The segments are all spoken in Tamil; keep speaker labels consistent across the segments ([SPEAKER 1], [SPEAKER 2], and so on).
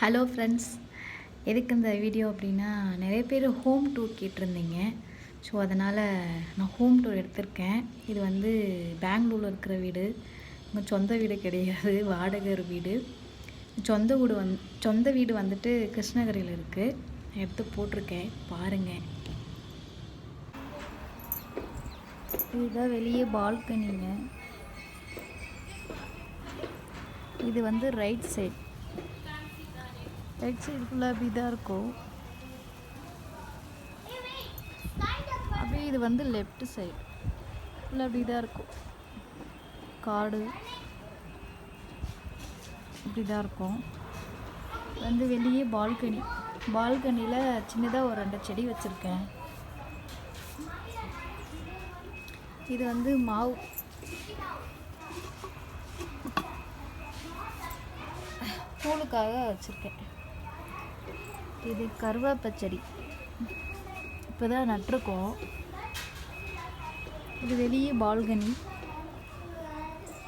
[SPEAKER 1] ஹலோ ஃப்ரெண்ட்ஸ் எதுக்கு இந்த வீடியோ அப்படின்னா நிறைய பேர் ஹோம் டூர் கேட்டிருந்தீங்க. ஸோ அதனால் நான் ஹோம் டூர் எடுத்திருக்கேன். இது வந்து பெங்களூரில் இருக்கிற வீடு. உங்கள் சொந்த வீடு கிடையாது. வாடகை வீடு. சொந்த வீடு வந் சொந்த வீடு வந்துட்டு கிருஷ்ணகிரியில் இருக்குது எடுத்து போட்டிருக்கேன். பாருங்கள் இதுதான் வெளியே பால்கனிங்க இது வந்து ரைட் சைட் ரைட் சைடு ஃபுல்லாக அப்படி தான் இருக்கும். அப்படியே இது வந்து லெஃப்ட் சைடு ஃபுல்லாக அப்படி இதாக இருக்கும். காடு. இப்படி தான் இருக்கும். வந்து வெளியே பால்கனி பால்கனியில் சின்னதாக ஒரு ரெண்டு செடி வச்சுருக்கேன். இது வந்து மாவு. கூழுக்காக வச்சுருக்கேன். இது கருவேப்பச்செடி. இப்போ தான் நட்டிருக்கோம். இது வெளியே பால்கனி.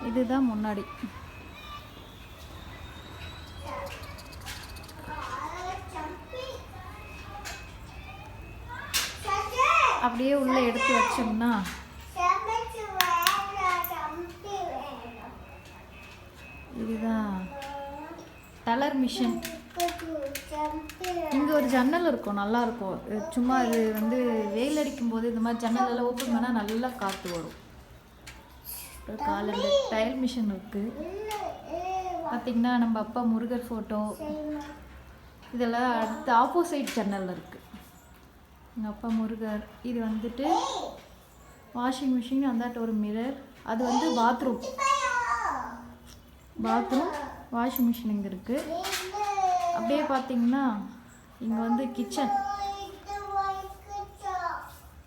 [SPEAKER 1] இதுதான் முன்னாடி. அப்படியே உள்ளே எடுத்து வச்சோம்னா இதுதான் தளர் மிஷின். இங்கே ஒரு ஜன்னல் இருக்கும் நல்லா இருக்கும் சும்மா இது வந்து வெயில் அடிக்கும் போது இந்த மாதிரி ஜன்னல் எல்லாம் ஓப்பன் பண்ணால் நல்லா காற்று வரும். அப்புறம் காலையில் டைல் மிஷின் இருக்குது பார்த்திங்கன்னா நம்ம அப்பா முருகர் ஃபோட்டோ இதெல்லாம் அடுத்து ஆப்போசிட் ஜன்னலில் இருக்குது எங்கள் அப்பா முருகர் இது வந்துட்டு வாஷிங் மிஷின் அந்தாட்ட ஒரு மிரர் அது வந்து பாத்ரூம் பாத்ரூம் வாஷிங் மிஷின் இங்கே இருக்குது அப்படியே பார்த்தீங்கன்னா இங்கே வந்து கிச்சன்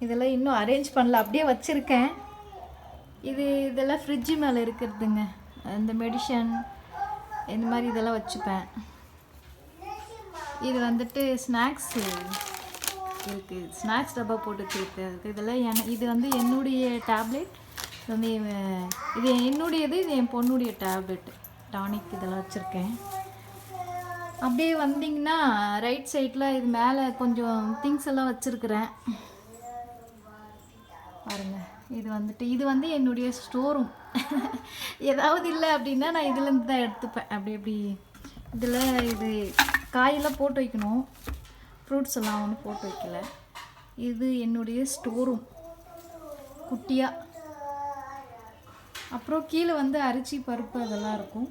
[SPEAKER 1] இதெல்லாம் இன்னும் அரேஞ்ச் பண்ணல அப்படியே வச்சுருக்கேன். இது இதெல்லாம் ஃப்ரிட்ஜு மேலே இருக்கிறதுங்க. இந்த மெடிஷன் இந்த மாதிரி இதெல்லாம் வச்சுப்பேன். இது வந்துட்டு ஸ்நாக்ஸ் இருக்குது ஸ்நாக்ஸ் டப்பா போட்டு வச்சுருக்கு இதெல்லாம் என இது வந்து என்னுடைய டேப்லெட் இது வந்து இது என்னுடையது இது என் பொண்ணுடைய டேப்லெட் டானிக் இதெல்லாம் வச்சுருக்கேன். அப்படியே வந்தீங்கன்னா ரைட் சைடில் இது மேலே கொஞ்சம் திங்ஸ் எல்லாம் வச்சுருக்குறேன். பாருங்க இது வந்துட்டு இது வந்து என்னுடைய ஸ்டோரும் ஏதாவது இல்லை அப்படின்னா நான் இதுலேருந்து தான் எடுத்துப்பேன். அப்படி அப்படி இதில் இது காயெல்லாம் போட்டு வைக்கணும். ஃப்ரூட்ஸ் எல்லாம் ஒன்றும் போட்டு வைக்கல. இது என்னுடைய ஸ்டோரும் குட்டியாக அப்புறம் கீழே வந்து அரிசி பருப்பு அதெல்லாம் இருக்கும்.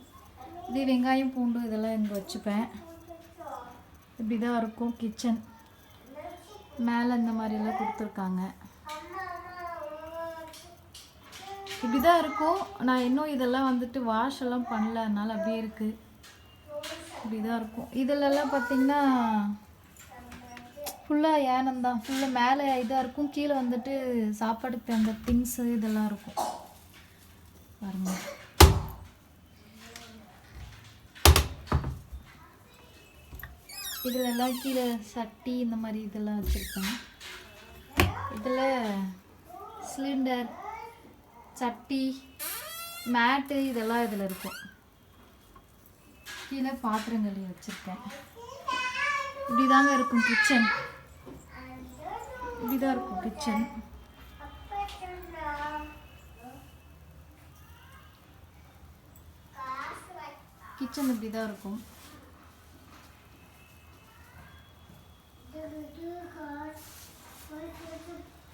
[SPEAKER 1] இதே வெங்காயம் பூண்டு இதெல்லாம் இங்கே வச்சுப்பேன். இப்படி தான் இருக்கும் கிச்சன் மேலே இந்த மாதிரிலாம் கொடுத்துருக்காங்க. இப்படி தான் இருக்கும். நான் இன்னும் இதெல்லாம் வந்துட்டு வாஷ் எல்லாம் பண்ணல. அதனால அப்படியே இருக்குது இப்படி தான் இருக்கும் இதிலெல்லாம் பார்த்திங்கன்னா ஃபுல்லாக ஏனம் தான். ஃபுல்லாக மேலே இதாக இருக்கும். கீழே வந்துட்டு சாப்பாடுக்கு அந்த திங்ஸு இதெல்லாம் இருக்கும். பாருங்கள் இதில் எல்லாம் கீழே சட்டி இந்த மாதிரி இதெல்லாம் வச்சுருக்கேன். இதில் சிலிண்டர் சட்டி மேட்டு இதெல்லாம் இதில் இருக்கும். கீழே பாத்திரங்கள் வச்சுருக்கேன். இப்படி தாங்க இருக்கும் கிச்சன் இப்படி தான் இருக்கும் கிச்சன் கிச்சன் இப்படி தான் இருக்கும்.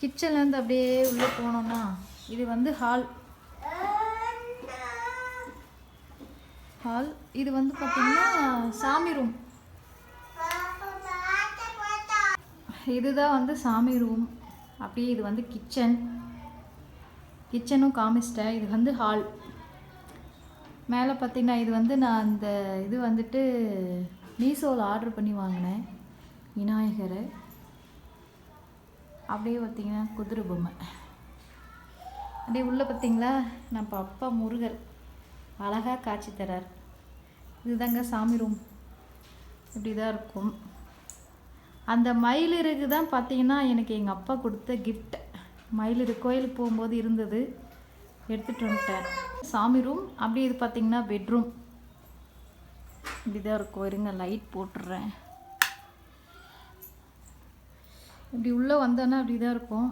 [SPEAKER 1] கிச்சன்லேருந்து அப்படியே உள்ளே போனோம்னா இது வந்து ஹால் ஹால் இது வந்து பார்த்திங்கன்னா சாமி ரூம் இதுதான் வந்து சாமி ரூம் அப்படியே இது வந்து கிச்சன் கிச்சனும் காமிச்சிட்டேன். இது வந்து ஹால் மேலே பார்த்திங்கன்னா இது வந்து நான் அந்த இது வந்துட்டு மீஷோவில் ஆர்டர் பண்ணி வாங்கினேன். விநாயகர். அப்படியே பார்த்தீங்கன்னா குதிரை பொம்மை. அப்படியே உள்ளே பார்த்தீங்களா? நம்ம அப்பா முருகர் அழகாக காட்சி தரார். இதுதாங்க சாமி ரூம். இப்படி தான் இருக்கும். அந்த மயிலிறகு தான் பார்த்தீங்கன்னா எனக்கு எங்கள் அப்பா கொடுத்த கிஃப்ட் மயிலிரு கோயிலுக்கு போகும்போது இருந்தது. எடுத்துகிட்டு வந்துட்டேன். சாமி ரூம் அப்படியே இது பார்த்தீங்கன்னா பெட்ரூம் இப்படி தான் இருக்கும். இருங்க லைட் போட்டுடுறேன் இப்படி உள்ளே வந்தோன்னா அப்படி தான் இருக்கும்.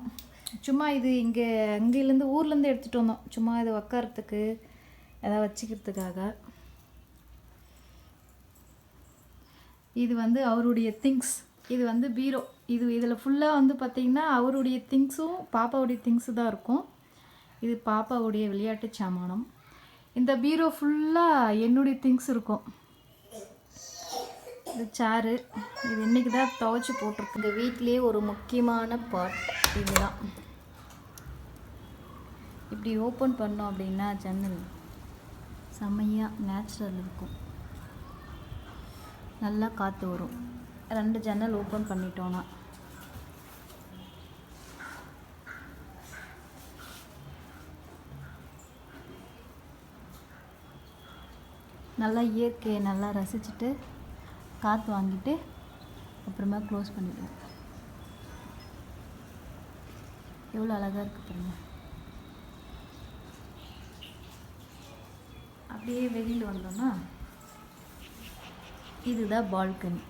[SPEAKER 1] சும்மா இது இங்கே அங்கேருந்து ஊர்லேருந்து எடுத்துகிட்டு வந்தோம். சும்மா இது உக்காரத்துக்கு எதாவது வச்சுக்கிறதுக்காக. இது வந்து அவருடைய திங்ஸ் இது வந்து பீரோ. இது இதில் ஃபுல்லாக வந்து பார்த்திங்கன்னா அவருடைய திங்ஸும் பாப்பாவுடைய திங்ஸு தான் இருக்கும். இது பாப்பாவுடைய விளையாட்டு சாமானம். இந்த பீரோ ஃபுல்லாக என்னுடைய திங்ஸ் இருக்கும். இது சேரு இது இன்றைக்கி தான் துவைச்சி போட்டிருக்கு இந்த வீட்டிலேயே ஒரு முக்கியமான பார்ட் இதுதான். இப்படி ஓப்பன் பண்ணோம் அப்படின்னா ஜன்னல் செம்மையாக நேச்சுரல் இருக்கும். நல்லா காற்று வரும். ரெண்டு ஜன்னல் ஓப்பன் பண்ணிட்டோன்னா நல்லா இயற்கையை நல்லா ரசிச்சுட்டு காற்று வாங்கிட்டு அப்புறமா க்ளோஸ் பண்ணிடுவோம் எவ்வளோ அழகாக இருக்கு பாருங்க. அப்படியே வெளியில் வந்தோம்னா இதுதான் பால்கனி